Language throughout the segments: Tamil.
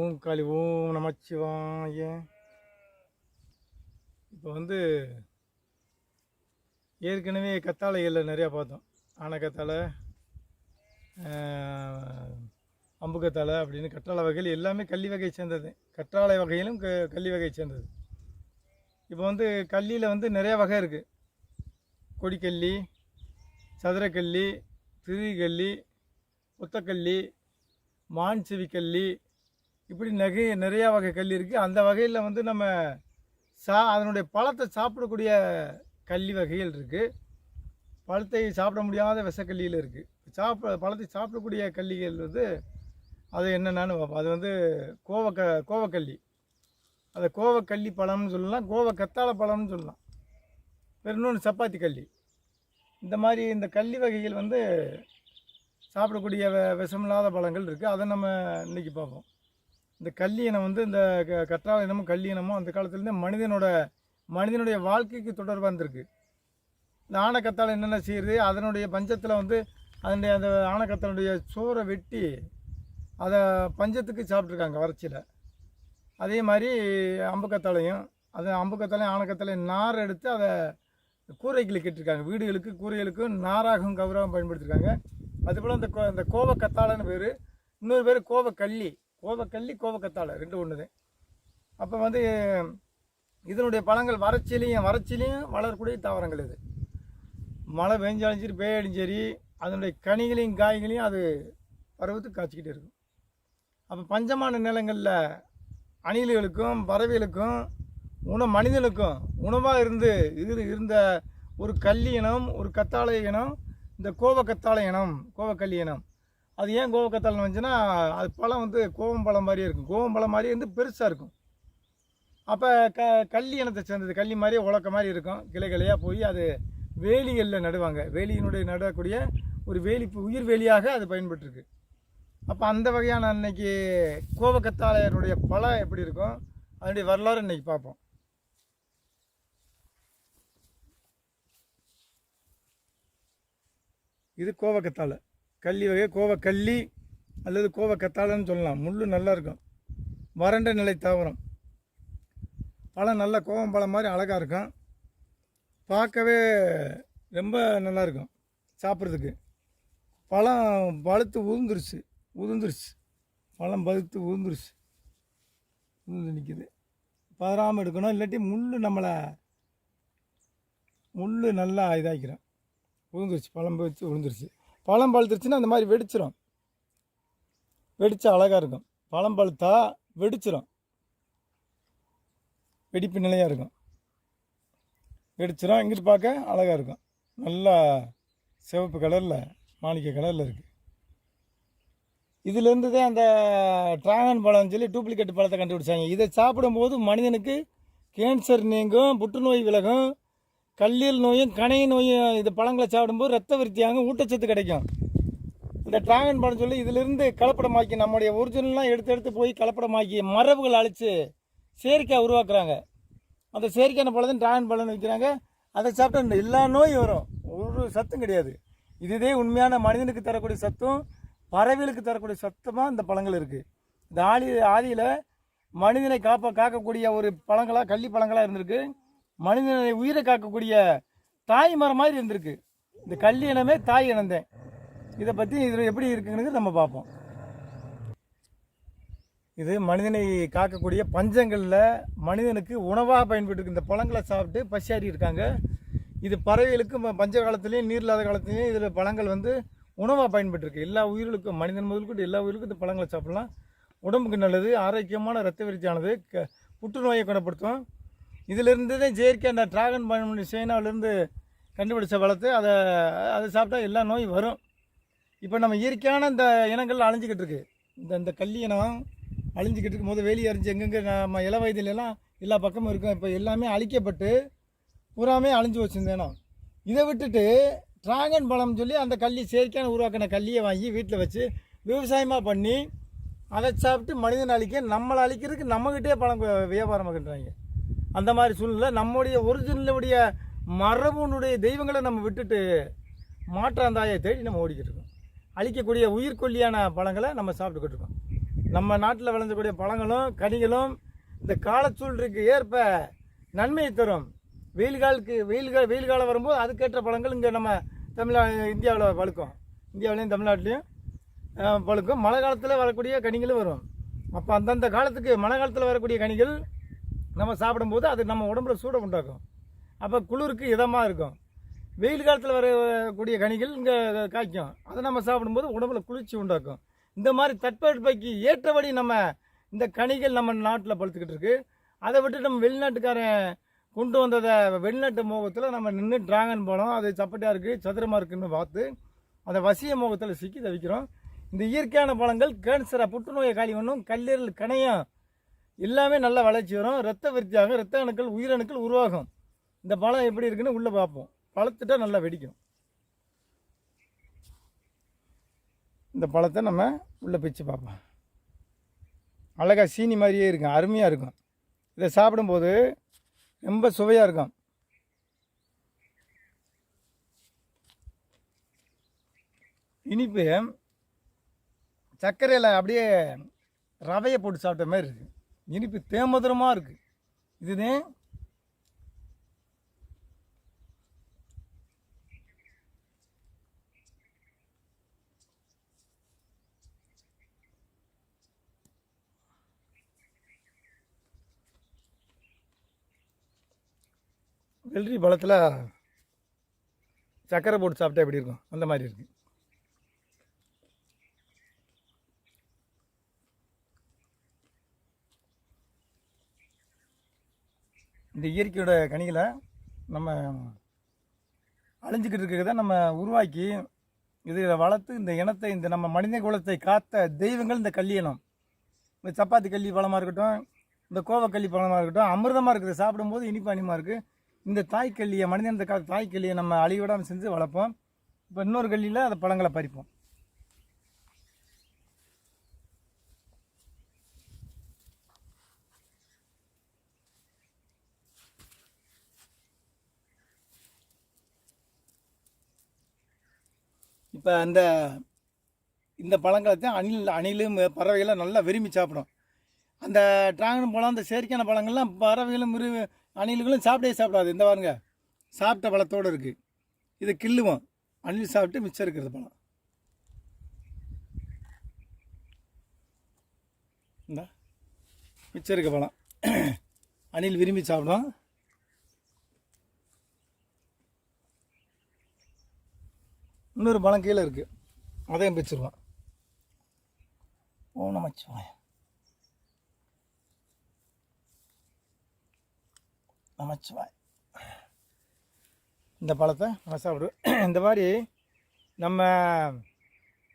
ஓம் காளி ஓம் நமச்சிவாய. இப்போ வந்து ஏற்கனவே கத்தாழைகளில் நிறையா பார்த்தோம். ஆனை கத்தாழை அம்பு கத்தாழை அப்படின்னு கற்றாழை வகையில் எல்லாமே கள்ளி வகையை சேர்ந்தது. கற்றாழை வகையிலும் க கள்ளி வகையை சேர்ந்தது. இப்போ வந்து கல்லியில் வந்து நிறையா வகை இருக்குது கொடிக்கல்லி சதுரக்கல்லி திருகல்லி ஒத்தக்கல்லி மான் செவிக்கல்லி இப்படி நகை நிறையா வகை கல்லி இருக்குது அந்த வகையில் வந்து நம்ம சா அதனுடைய பழத்தை சாப்பிடக்கூடிய கல்லி வகைகள் இருக்குது பழத்தை சாப்பிட முடியாத விஷக்கல்லியில் இருக்குது சாப்பிட பழத்தை சாப்பிடக்கூடிய கல்லிகள் வந்து அது என்னென்னு பார்ப்போம். அது வந்து கோவக்க கோவக்கல்லி. அதை கோவக்கல்லி பழம்னு சொல்லலாம். கோவ கத்தாழ பழம்னு சொல்லலாம். இன்னொன்று சப்பாத்தி கல்லி. இந்த மாதிரி இந்த கல்லி வகைகள் வந்து சாப்பிடக்கூடிய விஷமில்லாத பழங்கள் இருக்குது அதை நம்ம இன்னைக்கு பார்ப்போம். இந்த கல்லி இனம் வந்து இந்த க- கற்றாழை இனமும் கல்லி இனமும் அந்த காலத்துலேருந்தே மனிதனோட மனிதனுடைய வாழ்க்கைக்கு தொடர்பாக இருந்திருக்கு. இந்த ஆணைக்கத்தால் என்னென்ன செய்யுது? அதனுடைய பஞ்சத்தில் வந்து அதனுடைய அந்த ஆணைக்கத்தனுடைய சோறை வெட்டி அதை பஞ்சத்துக்கு சாப்பிட்ருக்காங்க வறட்சியில். அதே மாதிரி அம்புக்கத்தாலையும் அது அம்புக்கத்தாலையும் ஆணைக்கத்தாலையும் நார் எடுத்து அதை கூரைகளை கட்டிருக்காங்க. வீடுகளுக்கு கூரைகளுக்கும் நாராகவும் கௌரவம் பயன்படுத்திருக்காங்க. அதுபோல் இந்த கோ இந்த கோவக்கத்தாழன்னு பேர். இன்னொரு பேர் கோவக்கல்லி. கோவக்கல்லி கோவக்கத்தாழை ரெண்டு ஒன்று தான் அப்போ வந்து இதனுடைய பழங்கள் வறட்சியிலையும் வறட்சியிலையும் வளரக்கூடிய தாவரங்கள் இது. மழை பெஞ்சாலும் சரி பெய்யாலும் சரி அதனுடைய கனிகளையும் காய்களையும் அது பருவத்துக்கு காய்ச்சிக்கிட்டு இருக்கும். அப்போ பஞ்சமான நிலங்களில் அணில்களுக்கும் பறவைகளுக்கும் உணவு மனிதனுக்கும் உணவாக இருந்து இது இருந்த ஒரு கல்லி இனம் ஒரு கத்தாழை இனம் இந்த கோவக்கத்தாழை இனம் கோவக்கல்லி இனம். அது ஏன் கோவக்கத்தால்னு வந்துச்சுன்னா அது பழம் வந்து கோவம் பழம் மாதிரியே இருக்கும். கோவம் பழம் மாதிரியே வந்து பெருசாக இருக்கும். அப்போ க கல்லி இனத்தை சேர்ந்தது. கள்ளி மாதிரியே உழக்க மாதிரி இருக்கும். கிளை கிளையாக போய் அது வேலிகளில் நடுவாங்க. வேலியினுடைய நடக்கூடிய ஒரு வேலி உயிர் வேலியாக அது பயன்பட்டுருக்கு அப்போ அந்த வகையான அன்னைக்கு கோவக்கத்தாழையனுடைய பழம் எப்படி இருக்கும்? அதனுடைய வரலாறு இன்றைக்கி பார்ப்போம். இது கோவக்கத்தாழை கள்ளி வகை கோவக்கல்லி அல்லது கோவக்கத்தாழைன்னு சொல்லலாம். முள் நல்லா இருக்கும். வறண்ட நிலை தாவரம். பழம் நல்ல கோவம் பழம் மாதிரி அழகாக இருக்கும். பார்க்கவே ரொம்ப நல்லா இருக்கும் சாப்பிட்றதுக்கு. பழம் பழுத்து உதிர்ந்துருச்சு. உதிர்ந்துருச்சு. பழம் பழுத்து உதிர்ந்துருச்சு. உதிர்ந்து நிற்கிது பதறாமல் எடுக்கணும். இல்லாட்டி முள் நம்மளை முள் நல்லா இதாக்கிறோம். உழுந்துருச்சு பழம் பழுத்து விழுந்துருச்சு பழம் பழுத்துருச்சுன்னா அந்த மாதிரி வெடிச்சிரும். வெடித்தா அழகாக இருக்கும். பழம் பழுத்தா வெடிச்சிரும். வெடிப்பு நிலையாக இருக்கும். வெடிச்சிரும். இங்கிட்டு பார்க்க அழகாக இருக்கும். நல்லா சிவப்பு கலரில் மாணிக்க கலரில் இருக்குது இதுலேருந்து தான் அந்த டிராகன் பழம்னு சொல்லி டூப்ளிகேட் பழத்தை கண்டுபிடிச்சாங்க. இதை சாப்பிடும்போது மனிதனுக்கு கேன்சர் நீங்கும் புற்றுநோய் விலகும். கல்லீரல் நோயும் கணை நோயும் இது பழங்களை சாப்பிடும்போது ரத்த விருத்தியாகும் ஊட்டச்சத்து கிடைக்கும். இந்த டிராகன் பழம் சொல்லி இதிலிருந்து கலப்படமாக்கி நம்முடைய ஒரிஜினல்லாம் எடுத்து எடுத்து போய் கலப்படமாக்கி மரபுகள் அழித்து செயற்கையாக உருவாக்குறாங்க. அந்த செயற்கையான பழம் டிராகன் பழம்னு வைக்கிறாங்க. அதை சாப்பிட்டா எல்லா நோயும் வரும். ஒரு சத்தும் கிடையாது. இதுதே உண்மையான மனிதனுக்கு தரக்கூடிய சத்தும் பறவைகளுக்கு தரக்கூடிய சத்தமாக இந்த பழங்கள் இருக்குது இந்த ஆதி ஆதியில் மனிதனை காப்பா காக்கக்கூடிய ஒரு பழங்களாக கள்ளி பழங்களாக இருந்திருக்கு. மனிதனை உயிரை காக்கக்கூடிய தாய் மரம் மாதிரி இருந்திருக்கு. இந்த கள்ளி இனமே தாய் இனந்தேன். இதை பற்றி இதில் எப்படி இருக்குங்கிறது நம்ம பார்ப்போம். இது மனிதனை காக்கக்கூடிய பஞ்சங்களில் மனிதனுக்கு உணவாக பயன்பட்டு இந்த பழங்களை சாப்பிட்டு பசியாறி இருக்காங்க. இது பறவைகளுக்கு பஞ்ச காலத்துலேயும் நீர் இல்லாத காலத்துலேயும் இதில் பழங்கள் வந்து உணவாக பயன்பட்டுருக்கு. எல்லா உயிர்களுக்கும் மனிதன் முதல்கொண்டு எல்லா உயிருக்கும் இந்த பழங்களை சாப்பிட்லாம். உடம்புக்கு நல்லது ஆரோக்கியமான ரத்த விருத்தியானது க புற்றுநோயை குணப்படுத்தும். இதிலிருந்து தான் செயற்கை அந்த டிராகன் பழம் சைனாவிலேருந்து கண்டுபிடிச்ச வளர்த்து அதை அதை சாப்பிட்டா எல்லா நோயும் வரும். இப்போ நம்ம இயற்கையான இந்த இனங்கள் அழிஞ்சிக்கிட்டு இருக்கு. இந்த இந்த கல்லி இனம் அழிஞ்சிக்கிட்டு இருக்கும் போது வேலி அறிஞ்சு எங்கெங்கே நம்ம இள வயதிலெல்லாம் எல்லா பக்கமும் இருக்கும். இப்போ எல்லாமே அழிக்கப்பட்டு பூராமே அழிஞ்சு வச்சுருந்தேனோ இதை விட்டுட்டு டிராகன் பழம் சொல்லி அந்த கல்லி செயற்கையான உருவாக்கின கல்லியை வாங்கி வீட்டில் வச்சு விவசாயமாக பண்ணி அதை சாப்பிட்டு மனிதன் அழிக்க நம்மளை அழிக்கிறதுக்கு நம்மக்கிட்டே பழம் வியாபாரம் பண்ணுறாங்க அந்த மாதிரி சூழ்நிலை. நம்முடைய ஒரிஜினலுடைய மரபுனுடைய தெய்வங்களை நம்ம விட்டுட்டு மாற்றாந்தாயை தேடி நம்ம ஓடிக்கிட்டு இருக்கோம். அழிக்கக்கூடிய உயிர்கொல்லியான பழங்களை நம்ம சாப்பிட்டுக்கிட்டு இருக்கோம். நம்ம நாட்டில் விளைஞ்சக்கூடிய பழங்களும் கனிகளும் இந்த காலச்சூழலுக்கு ஏற்ப நன்மையை தரும். வெயில் காலுக்கு வெயில் கா வெயில் காலம் வரும்போது அதுக்கேற்ற பழங்கள் இங்கே நம்ம தமிழ் இந்தியாவில் பழுக்கும். இந்தியாவிலையும் தமிழ்நாட்டிலையும் பழுக்கும். மழை காலத்தில் வரக்கூடிய கனிகளும் வரும். அப்போ அந்தந்த காலத்துக்கு மழை காலத்தில் வரக்கூடிய கனிகள் நம்ம சாப்பிடும்போது அது நம்ம உடம்புல சூடை உண்டாக்கும். அப்போ குளிருக்கு இதமாக இருக்கும். வெயில் காலத்தில் வரக்கூடிய கனிகள் இங்கே காய்க்கும். அதை நம்ம சாப்பிடும்போது உடம்புல குளிர்ச்சி உண்டாக்கும். இந்த மாதிரி தட்பவெட்பைக்கு ஏற்றபடி நம்ம இந்த கனிகள் நம்ம நாட்டில் பழுத்துக்கிட்டு இருக்கு. அதை விட்டு நம்ம வெளிநாட்டுக்காரன் கொண்டு வந்ததை வெளிநாட்டு மோகத்தில் நம்ம நின்று டிராகன் பழம் அது சப்பட்டியாக இருக்குது சதுரமாக இருக்குன்னு பார்த்து அதை வசிய மோகத்தில் சிக்கி தவிக்கிறோம். இந்த இயற்கையான பழங்கள் கேன்சரை புற்றுநோயை காலி பண்ணும். கல்லீரல் கணையம் எல்லாமே நல்ல வளர்ச்சி வரும். ரத்த விருத்தியாகும் ரத்த அணுக்கள் உயிரணுக்கள் உருவாகும். இந்த பழம் எப்படி இருக்குன்னு உள்ளே பார்ப்போம். பழத்துட்டா நல்லா வெடிக்கும். இந்த பழத்தை நம்ம உள்ளே பிச்சு பார்ப்போம். அழகாக சீனி மாதிரியே இருக்கும் அருமையாக இருக்கும். இதை சாப்பிடும்போது ரொம்ப சுவையாக இருக்கும். இனிப்பு சர்க்கரையில் அப்படியே ரவையை போட்டு சாப்பிட்ட மாதிரி இருக்குது இனிப்பு தேமதுரமாக இருக்குது இதுதான் வெள்ளரி பழத்தில் சர்க்கரை போட்டு சாப்பிட்டா எப்படி இருக்கும்? அந்த மாதிரி இருக்குது இந்த இயற்கையோட கனிகளை நம்ம அழிஞ்சிக்கிட்டு இருக்கிறத நம்ம உருவாக்கி இதில் வளர்த்து இந்த இனத்தை இந்த நம்ம மனித குலத்தை காத்த தெய்வங்கள் இந்த கல்லியனம் இந்த சப்பாத்தி கல்லி பழமாக இருக்கட்டும் இந்த கோவக்கல்லி பழமாக இருக்கட்டும் அமிர்தமாக இருக்குது. சாப்பிடும்போது இனிப்பு அனிமா இருக்குது இந்த தாய்க்கல்லியை மனிதனத்தை காத்த தாய்க்கல்லியை நம்ம அழிவிடாமல் செஞ்சு வளர்ப்போம். இப்போ இன்னொரு கல்லியில் அந்த பழங்களை பறிப்போம். இப்போ அந்த இந்த பழங்களை தான் அணில் அணிலும் பறவைகளும் நல்லா விரும்பி சாப்பிடும். அந்த டிராகன் பழம் அந்த செயற்கையான பழங்கள்லாம் பறவைகளும் மிரு அணில்களும் சாப்பிடவே சாப்பிடாது. இந்த பாருங்க சாப்பிட்ட பழத்தோடு இருக்குது இதை கிள்ளுவோம். அணில் சாப்பிட்டு மிச்சம் இருக்கிறது பழம். இந்த மிச்சம் இருக்க பழம். அணில் விரும்பி சாப்பிடும். இன்னொரு பழம் கீழே இருக்குது அதையும் பிச்சிருவோம். ஓ நமச்சிவாய நமச்சிவாய் இந்த பழத்தை நம்ம சாப்பிடுவோம் இந்த மாதிரி நம்ம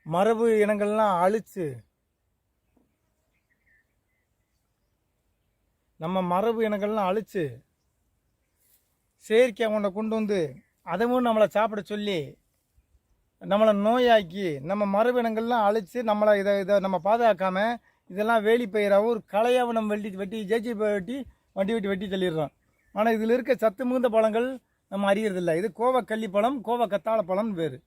மரபு இனங்கள்லாம் அழித்து நம்ம மரபு இனங்கள்லாம் அழித்து செயற்கை அவனை கொண்டு வந்து அதுவும் நம்மளை சாப்பிட சொல்லி நம்மளை நோயாக்கி நம்ம மரபினங்கள்லாம் அழைச்சி அழித்து நம்மளை இதை இதை நம்ம பாதுகாக்காம இதெல்லாம் வேலி பயிராகவும் ஒரு களையாகவும் நம்ம வெட்டி வெட்டி ஜேச்சி வெட்டி வண்டி வெட்டி வெட்டி தள்ளிடுறோம். ஆனால் இதில் இருக்க சத்து மிகுந்த பழங்கள் நம்ம அறியறதில்ல. இது கோவக்கல்லி பழம் கோவ கத்தாழ பழம்னு பேர்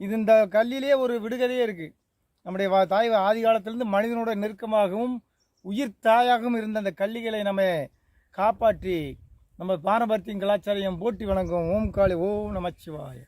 இது இந்த கல்லிலே ஒரு விடுகதையே இருக்குது நம்முடைய தாய் ஆதி காலத்திலேருந்து மனிதனோட நெருக்கமாகவும் உயிர் தாயாகவும் இருந்த அந்த கல்லிகளை நம்ம காப்பாற்றி நம்ம பாரம்பரியம் கலாச்சாரம் போட்டி வணங்கும் ஓம் காளி ஓம் நமச்சிவாய.